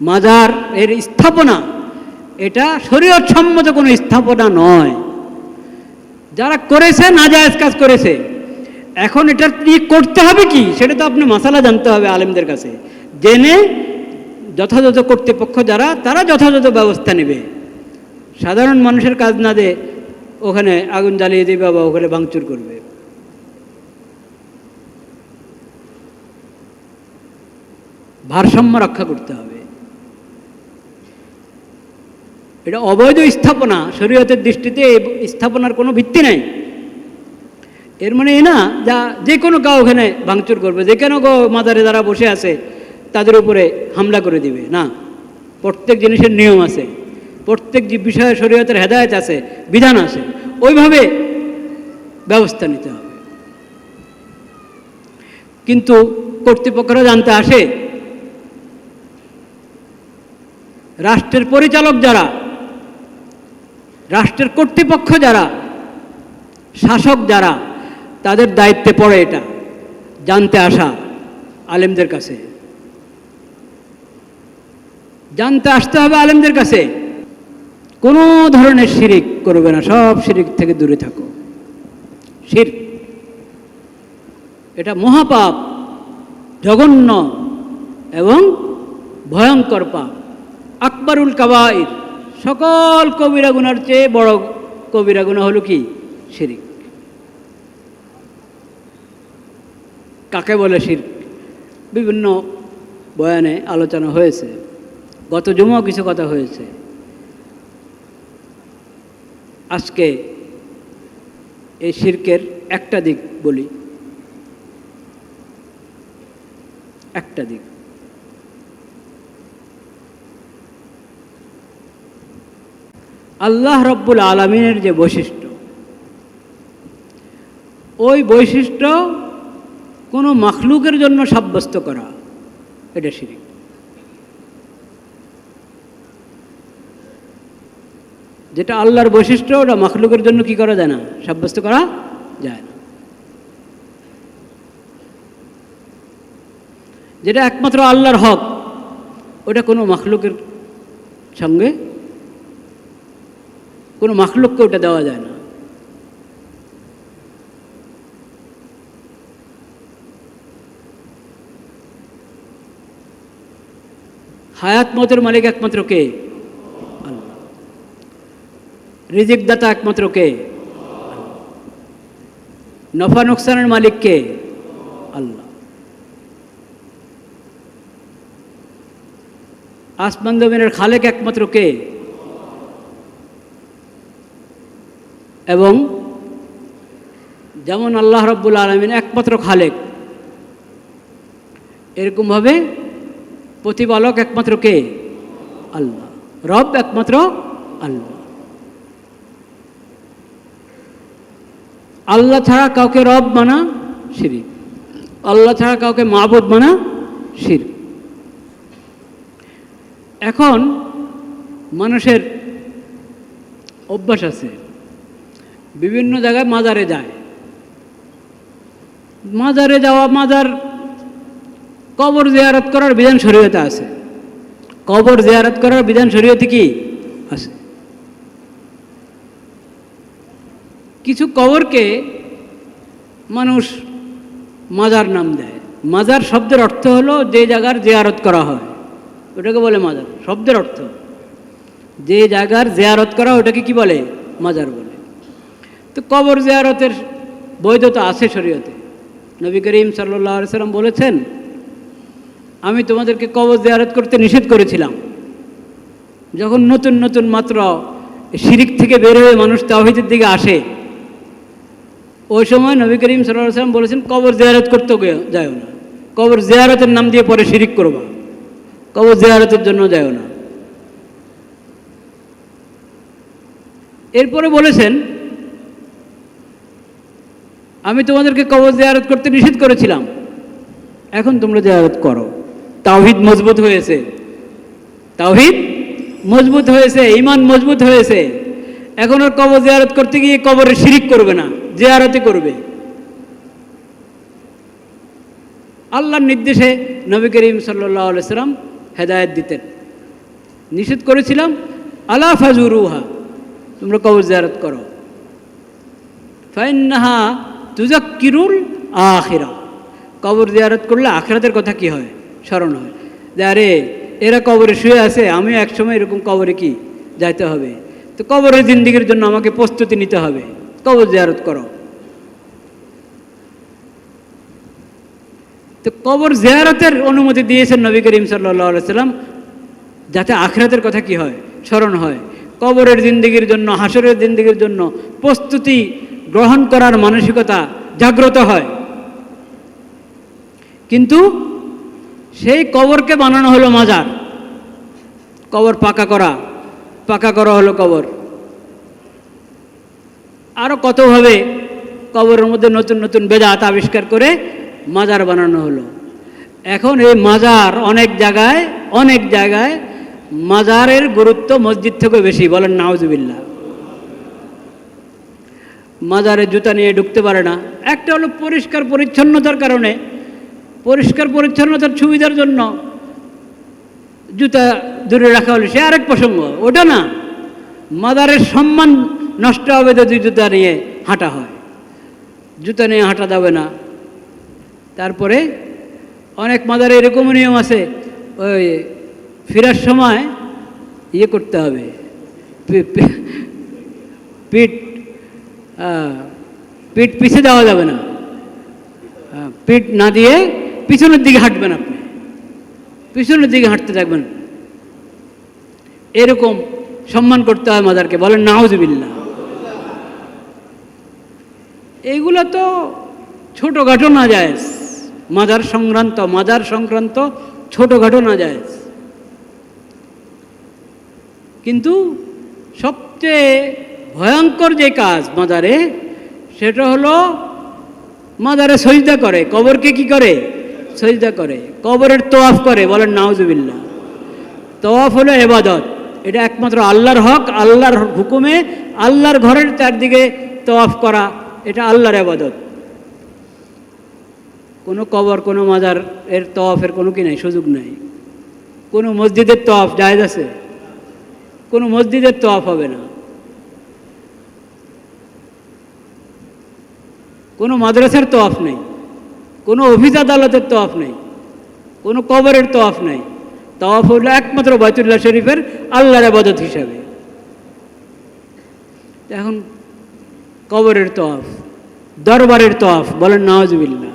মাজার এর স্থাপনা, এটা শরীয়ত সম্মত কোনো স্থাপনা নয়। যারা করেছে, নাজায়েজ কাজ করেছে, এখন এটা কি করতে হবে কি? সেটা তো আপনি মশালা জানতে হবে আলেমদের কাছে। জেনে যথাযথ কর্তৃপক্ষ যারা, তারা যথাযথ ব্যবস্থা নেবে। সাধারণ মানুষের কাজ না দিয়ে ওখানে আগুন জ্বালিয়ে দেবে বা ওখানে ভাঙচুর করবে। ভারসাম্য রক্ষা করতে হবে। এটা অবৈধ স্থাপনা, শরীয়তের দৃষ্টিতে এই স্থাপনার কোনো ভিত্তি নেই। এর মানে এ না, যা যে কোনো গা ওখানে ভাঙচুর করবে যে কোনো গো মাদারে যারা বসে আছে, তাদের উপরে হামলা করে দিবে, না। প্রত্যেক জিনিসের নিয়ম আছে, প্রত্যেক যে বিষয়ে শরীয়তের হেদায়ত আছে, বিধান আছে, ওইভাবে ব্যবস্থা নিতে হবে। কিন্তু কর্তৃপক্ষরা জানতে আসে, রাষ্ট্রের পরিচালক যারা রাষ্ট্রের কর্তৃপক্ষ যারা, শাসক যারা, তাদের দায়িত্বে পড়ে এটা, জানতে আসা আলেমদের কাছে। জানতে আসতে হবে আলেমদের কাছে। কোনো ধরনের শিরিক করবে না, সব শিরিক থেকে দূরে থাকো। শির এটা মহাপাপ, জঘন্য এবং ভয়ঙ্কর পাপ। আকবরুল কাবাইর সকল কবিরা গুনার চেয়ে বড় কবিরা গুণা হলো কি? শিরিক। কাকে বলে শির বিভিন্ন বয়ানে আলোচনা হয়েছে। গত জুমাও কিছু কথা হয়েছে। আজকে এই শির্কের একটা দিক বলি। একটা দিক। আল্লাহ রব্বুল আলমিনের যে বৈশিষ্ট্য। ওই বৈশিষ্ট্য কোনো মাখলুকের জন্য সাব্যস্ত করা, এটা শিরিক। যেটা আল্লাহর বৈশিষ্ট্য, ওটা মাখলুকের জন্য কি করা যায় না? সাব্যস্ত করা যায় না। যেটা একমাত্র আল্লাহর হক, ওটা কোনো মাখলুকের সঙ্গে কোনো মাখলুককে ওটা দেওয়া যায় না। হায়াত মতের মালিক একমাত্র কে? আল্লাহ। রিজিক দাতা একমাত্র কে? নফা নোকসানের মালিক কে? আল্লাহ। আসমান জমিনের খালেক একমাত্র কে? এবং যেমন আল্লাহ রব্বুল আলমিন একমাত্র খালেক, এরকমভাবে প্রতিপালক একমাত্র কে? আল্লাহ। রব একমাত্র আল্লাহ। আল্লাহ ছাড়া কাউকে রব মানা শিরিক। আল্লাহ ছাড়া কাউকে মাহবুদ মানা শির এখন মানুষের অভ্যাস আছে বিভিন্ন জায়গায় মাজারে যায়। মাজারে যাওয়া, মাজার কবর জিয়ারত করার বিধান শরীয়তে আছে। কবর জিয়ারত করার বিধান শরীয়তে কি আছে? কিছু কবরকে মানুষ মাজার নাম দেয়। মাজার শব্দের অর্থ হলো যে জায়গার জিয়ারত করা হয়। ওটাকে বলে মাজার। শব্দের অর্থ। যে জায়গার জিয়ারত করা ওটাকে কি বলে? মাজার বলে। তো কবর জিয়ারতের বৈধতা আছে শরীয়তে। নবী করিম সাল্লাহ সাল্লাম বলেছেন, আমি তোমাদেরকে কবর জিয়ারত করতে নিষেধ করেছিলাম। যখন নতুন নতুন মাত্র শিরিক থেকে বের হয়ে মানুষ তাহিদের দিকে আসে, ওই সময় নবী করিম সাল্লাহ সাল্লাম বলেছেন, কবর জিয়ারত করতে যায় না। কবর জিয়ারতের নাম দিয়ে পরে শিরিক করবা। কবর জিয়ারতের জন্য যায় না। এরপরে বলেছেন আমি তোমাদেরকে কবর জিয়ারত করতে নিষেধ করেছিলাম। এখন তোমরা জিয়ারত করো। তাওহিদ মজবুত হয়েছে। তাওহিদ মজবুত হয়েছে ইমান মজবুত হয়েছে। এখন আর কবর জিয়ারত করতে গিয়ে কবরে শিরিক করবে না জিয়ারতে করবে। আল্লাহর নির্দেশে নবী করিম সাল্লাম হেদায়ত দিতেন। নিষেধ করেছিলাম, আলা ফাজুরুহা, তোমরা কবর জিয়ারত করো। ফাইন্নাহা তুজাক্কিরুল আখিরা। কবর জিয়ারত করলে আখেরাতের কথা কি হয়? স্মরণ হয়। যে আরে, এরা কবরে শুয়ে আছে, আমিও একসময় এরকম কবরে কি যাইতে হবে? তো কবরের জিন্দিগির জন্য আমাকে প্রস্তুতি নিতে হবে। কবর জিয়ারত করো। তো কবর জিয়ারতের অনুমতি দিয়েছেন নবী করিম সাল্লাহ সাল্লাম, যাতে আখরাতের কথা কি হয়? স্মরণ হয়। কবরের জিন্দিগির জন্য হাসরের জিন্দিগির জন্য প্রস্তুতি গ্রহণ করার মানসিকতা জাগ্রত হয়। কিন্তু সেই কবরকে বানানো হলো মাজার। কবর পাকা করা পাকা করা হলো কবর। আরও কতভাবে কবরের মধ্যে নতুন নতুন বেদাত আবিষ্কার করে মাজার বানানো হলো। এখন এই মাজার অনেক জায়গায় অনেক জায়গায় মাজারের গুরুত্ব মসজিদ থেকে বেশি, বলেন নাওজুবিল্লা মাজারে জুতা নিয়ে ঢুকতে পারে না। একটা হলো পরিষ্কার পরিচ্ছন্নতার কারণে। পরিষ্কার পরিচ্ছন্নতার সুবিধার জন্য জুতা দূরে রাখা হলো। সে আরেক প্রসঙ্গ, ওটা না, মাদারের সম্মান নষ্ট হবে যদি জুতা নিয়ে হাঁটা হয়। জুতা নিয়ে হাঁটা যাবে না। তারপরে অনেক মাদারে এরকম নিয়ম আছে, ওই ফেরার সময় ইয়ে করতে হবে পিঠ পিঠ পিছে দেওয়া যাবে না। পিঠ না দিয়ে পিছনের দিকে হাঁটবেন আপনি। পিছনের দিকে হাঁটতে থাকবেন। এরকম সম্মান করতে হয় মাদারকে, বলেন নাউজবিল্লা এইগুলো তো ছোটোখাটো না যায় মাদার সংক্রান্ত মাদার সংক্রান্ত ছোটোখাটো না যায় কিন্তু সবচেয়ে ভয়ঙ্কর যে কাজ মাদারে, সেটা হলো মাদারে সজদা করে। কবরকে কি করে? সজদা করে। কবরের তোয়াফ করে, বলেন নাউজুবিল্লা তোয়াফ হলো এবাদত। এটা একমাত্র আল্লাহর হক, আল্লাহর হুকুমে আল্লাহর ঘরের চারদিকে তোয়াফ করা, এটা আল্লাহর এবাদত। কোনো কবর, কোনো মাজার এর তওয়াফের কোনো কি নাই? সুযোগ নাই। কোনো মসজিদের তওয়াফ জায়েজ আছে? কোনো মসজিদের তওয়াফ হবে না। কোনো মাদ্রাসার তওয়াফ নেই, কোনো অফিস আদালতের তওয়াফ নেই, কোনো কবরের তওয়াফ নেই। তওয়াফ হলো একমাত্র বাইতুল্লাহ শরীফের আল্লাহর আবাদত হিসাবে। এখন কবরের তওয়াফ, দরবারের তওয়াফ, বলেন নওয়াজবিল্লা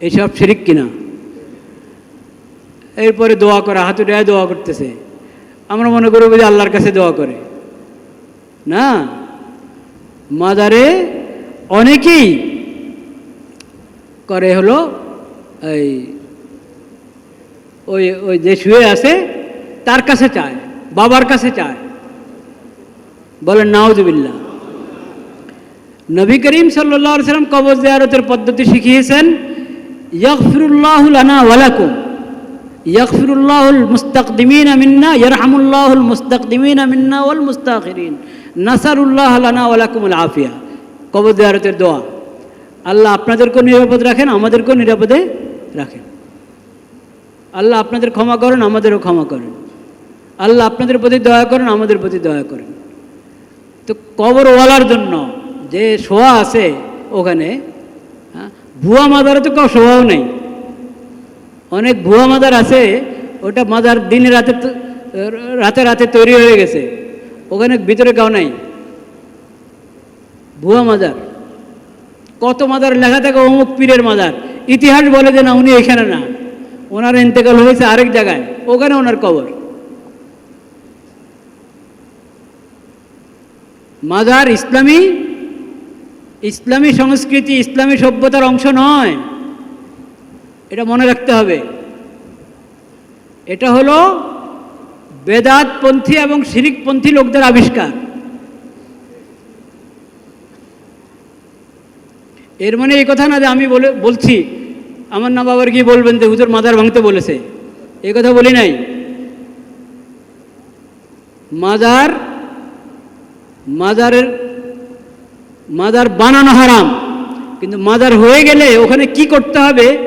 এইসব শিরিক কিনা? এরপরে দোয়া করা হাতুড়ায় দোয়া করতেছে। আমরা মনে করব যে আল্লাহর কাছে দোয়া করে। না? মাজারে অনেকেই করে হলো এই, ওই ওই যে শুয়ে আছে, তার কাছে চায়, বাবার কাছে চায়। বলেন নাওজবিল্লা নবী করিম সাল্লাহ সাল্লাম কবর জিয়ারতের পদ্ধতি শিখিয়েছেন ইয়গফিরুল্লাহুল আনা ওয়ালাকুম ইয়গফিরুল্লাহুল মুস্তাকদিমিন মিন্না, ইয়ারহামুল্লাহুল মুস্তাকদিমিন মিন্না ওয়াল মুস্তাখিরিন। নাসারুল্লাহ লানা ওয়ালাকুমুল আফিয়া। কবর জিয়ারতের দোয়া। আল্লাহ আপনাদেরকেও নিরাপদ রাখেন আমাদেরকেও নিরাপদে রাখেন। আল্লাহ আপনাদের ক্ষমা করেন আমাদেরও ক্ষমা করেন। আল্লাহ আপনাদের প্রতি দয়া করেন আমাদের প্রতি দয়া করেন। তো কবরওয়ালার জন্য যে শোয়া আছে ওখানে হ্যাঁ, ভুয়া মাদারে তো কেউ শোয়াও নেই। অনেক ভুয়া মাদার আছে ওটা মাদার দিনে রাতে রাতে রাতে তৈরি হয়ে গেছে। ওখানে ভিতরে কেউ নাই। ভুয়া মাজার। কত মাদার লেখা থাকে অমুক পীরের মাজার। ইতিহাস বলে যে না, উনি এখানে না। ওনার ইন্তেকাল হয়েছে আরেক জায়গায়। ওখানে ওনার কবর। মাজার ইসলামী ইসলামী সংস্কৃতি, ইসলামী সভ্যতার অংশ নয়। এটা মনে রাখতে হবে। এটা হলো বেদাতপন্থী এবং শিরিকপন্থী লোকদের আবিষ্কার। এর মানে এই কথা না যে আমি বলে বলছি, আমার না বাবার গিয়ে বলবেন যে হুজুর মাজার ভাঙতে বলেছে। এই কথা বলি নাই। মাজার মাজারের মাজার বানানো হারাম। কিন্তু মাজার হয়ে গেলে ওখানে কি করতে হবে?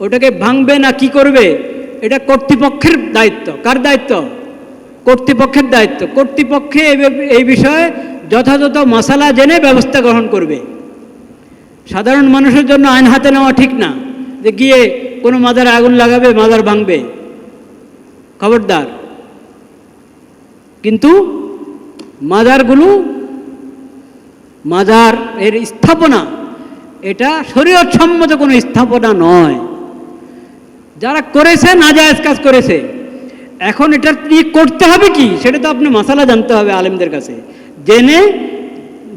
ওটাকে ভাঙবে না কি করবে? এটা কর্তৃপক্ষের দায়িত্ব। কার দায়িত্ব? কর্তৃপক্ষের দায়িত্ব। কর্তৃপক্ষে এই বিষয়ে যথাযথ মশালা জেনে ব্যবস্থা গ্রহণ করবে। সাধারণ মানুষের জন্য আইন হাতে নেওয়া ঠিক না, যে গিয়ে কোনো মাদারে আগুন লাগাবে, মাদার ভাঙবে। খবরদার। কিন্তু মাজারগুলো মাজার এর স্থাপনা, এটা শরীয়ত সম্মত কোনো স্থাপনা নয়। যারা করেছে, নাজায়েজ কাজ করেছে এখন এটা কি করতে হবে কি? সেটা তো আপনি মশালা জানতে হবে আলেমদের কাছে। জেনে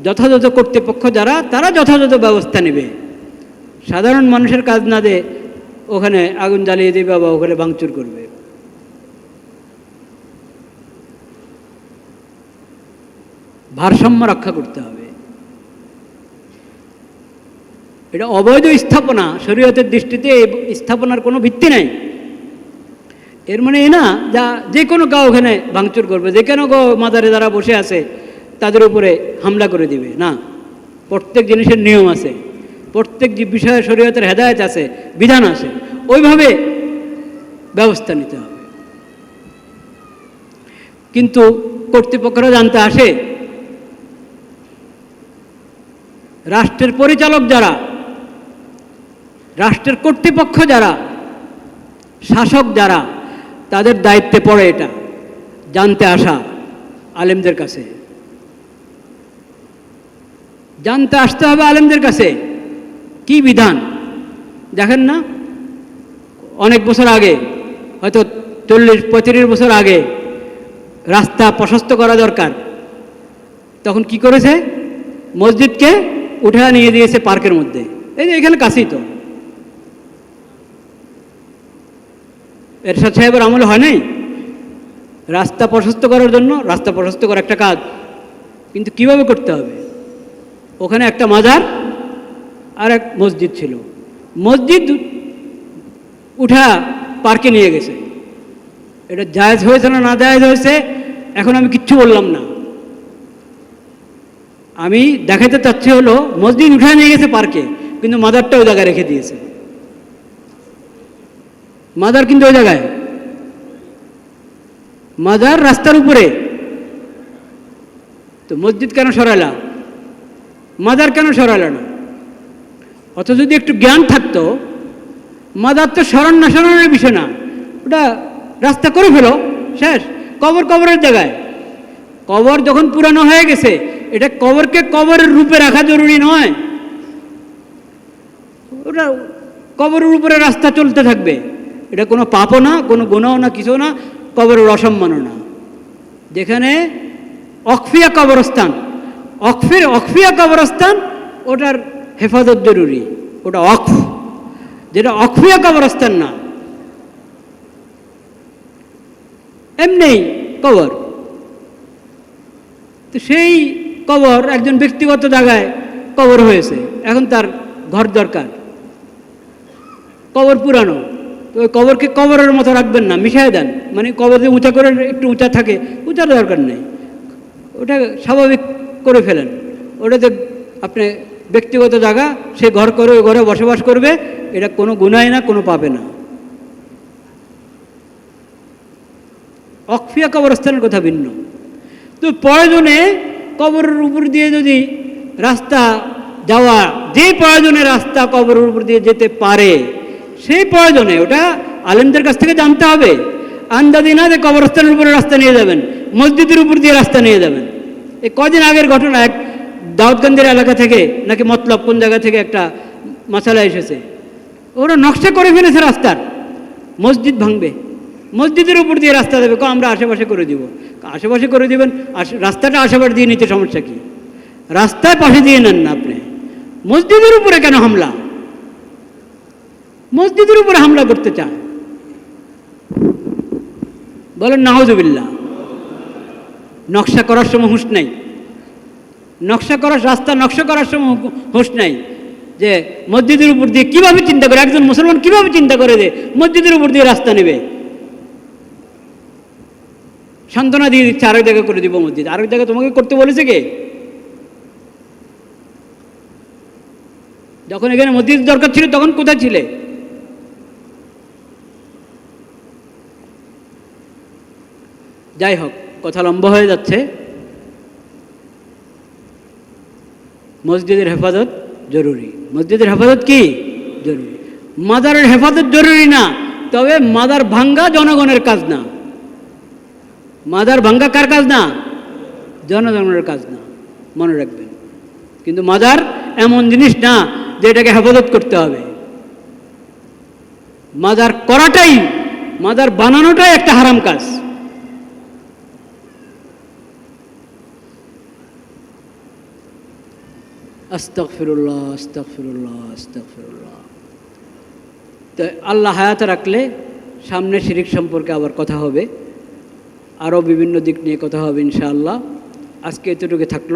যথাযথ কর্তৃপক্ষ যারা, তারা যথাযথ ব্যবস্থা নেবে। সাধারণ মানুষের কাজ না দে ওখানে আগুন জ্বালিয়ে দেবে বা ওখানে ভাঙচুর করবে। ভারসাম্য রক্ষা করতে হবে। এটা অবৈধ স্থাপনা। শরীয়তের দৃষ্টিতে স্থাপনার কোনো ভিত্তি নাই। এর মানে এ না, যা যে কোনো গাঁও ওখানে ভাঙচুর করবে, যে কোনো গাঁও মাদারে যারা বসে আছে, তাদের উপরে হামলা করে দিবে, না। প্রত্যেক জিনিসের নিয়ম আছে, প্রত্যেক যে বিষয়ে শরীয়তের হেদায়েত আছে, বিধান আছে, ওইভাবে ব্যবস্থা নিতে হবে। কিন্তু কর্তৃপক্ষরা জানতে আসে, রাষ্ট্রের পরিচালক যারা, রাষ্ট্রের কর্তৃপক্ষ যারা, শাসক যারা তাদের দায়িত্বে পড়ে এটা, জানতে আসা আলেমদের কাছে। জানতে আসতে হবে আলেমদের কাছে। কি বিধান? দেখেন না? অনেক বছর আগে, হয়তো চল্লিশ, পঁয়ত্রিশ বছর আগে রাস্তা প্রশস্ত করা দরকার। তখন কি করেছে? মসজিদকে উঠে নিয়ে দিয়েছে পার্কের মধ্যে। এই যে এখানে কাছেই তো। এরশাদ সাহেবের আমল হয় নাই? রাস্তা প্রশস্ত করার জন্য রাস্তা প্রশস্ত করা একটা কাজ। কিন্তু কীভাবে করতে হবে? ওখানে একটা মাজার আর এক মসজিদ ছিল। মসজিদ উঠা পার্কে নিয়ে গেছে। এটা জায়েজ হয়েছে না না জায়েজ হয়েছে, এখন আমি কিচ্ছু বললাম না। আমি দেখাতে চাচ্ছি হলো, মসজিদ উঠে নিয়ে গেছে পার্কে, কিন্তু মাদারটা ওই জায়গায় রেখে দিয়েছে। মাদার কিন্তু ওই জায়গায়। মাদার রাস্তার উপরে। তো মসজিদ কেন সরালা মাদার কেন সরালো না? অত যদি একটু জ্ঞান থাকতো মাদার তো স্মরণ না স্মরণের বিষয় না। ওটা রাস্তা করে ফেলো, শেষ। কবর কবরের জায়গায়। কবর যখন পুরানো হয়ে গেছে, এটা কবরকে কবরের রূপে রাখা জরুরি নয়। ওটা কবরের উপরে রাস্তা চলতে থাকবে। এটা কোনো পাপও না, কোনো গুণাও না কিছু না, কবরের অসম্মানও না। যেখানে অকফিয়া কবরস্থান, অকফির, অকফিয়া কবরস্থান, ওটার হেফাজত জরুরি, ওটা অকফ। যেটা অকফিয়া কবরস্থান না এমনি কবর। তো সেই কবর একজন ব্যক্তিগত জায়গায় কবর হয়েছে, এখন তার ঘর দরকার। কবর পুরানো। তো কবরকে কবরের মতো রাখবেন না, মিশাই দেন। মানে কবর যে উঁচা করে, একটু উঁচা থাকে, উঁচার দরকার নেই। ওটা স্বাভাবিক করে ফেলেন। ওটাতে আপনি ব্যক্তিগত জায়গা, সে ঘর করে, ওই ঘরে বসবাস করবে, এটা কোনো গুণায় না, কোনো পাবে না। অকফিয়া কবরস্থানের কথা ভিন্ন। তো প্রয়োজনে কবরের উপর দিয়ে যদি রাস্তা যাওয়া, যে প্রয়োজনে রাস্তা কবরের উপর দিয়ে যেতে পারে সেই প্রয়োজনে ওটা আলেমদের কাছ থেকে জানতে হবে। আন্দাজি না যে কবরস্থানের উপরে রাস্তা নিয়ে যাবেন, মসজিদের উপর দিয়ে রাস্তা নিয়ে যাবেন। এই কদিন আগের ঘটনা, এক দাউদগঞ্জের এলাকা থেকে নাকি মতলব কোন জায়গা থেকে একটা মশালা এসেছে। ওরা নকশা করে ফেলেছে রাস্তার। মসজিদ ভাঙবে। মসজিদের উপর দিয়ে রাস্তা দেবে কো আমরা আশেপাশে করে দিব। আশেপাশে করে দিবেন রাস্তাটা আশেপাশে দিয়ে নিতে সমস্যা কি? রাস্তার পাশে দিয়ে নেন না আপনি। মসজিদের উপরে কেন হামলা? মসজিদের উপরে হামলা করতে চান বলেন নাহজুবিল্লা নকশা করার সময় হুঁশ নাই। নকশা করার রাস্তা নকশা করার সময় হুঁশ নাই যে মসজিদের উপর দিয়ে কীভাবে চিন্তা করে, একজন মুসলমান কীভাবে চিন্তা করে যে মসজিদের উপর দিয়ে রাস্তা নেবে? সান্ত্বনা দিয়ে দিচ্ছে, আরেক জায়গায় করে দিব মসজিদ। আরেক জায়গায় তোমাকে করতে বলেছে কে? যখন এখানে মসজিদ দরকার ছিল, তখন কোথায় ছিলে? যাই হোক কথা লম্বা হয়ে যাচ্ছে। মসজিদের হেফাজত জরুরি। মসজিদের হেফাজত কি? জরুরি। মাদারের হেফাজত জরুরি না, তবে মাদার ভাঙ্গা জনগণের কাজ না। মাদার ভাঙ্গা কার কাজ না? জনগণের কাজ না, মনে রাখবেন। কিন্তু মাদার এমন জিনিস না যে এটাকে হেফাজত করতে হবে। মাদার করাটাই মাদার বানানোটাই একটা হারাম কাজ। তো আল্লাহ হায়াত রাখলে সামনে শিরিক সম্পর্কে আবার কথা হবে। আরও বিভিন্ন দিক নিয়ে কথা হবে ইনশাআল্লাহ। আজকে এতটুকু থাকল।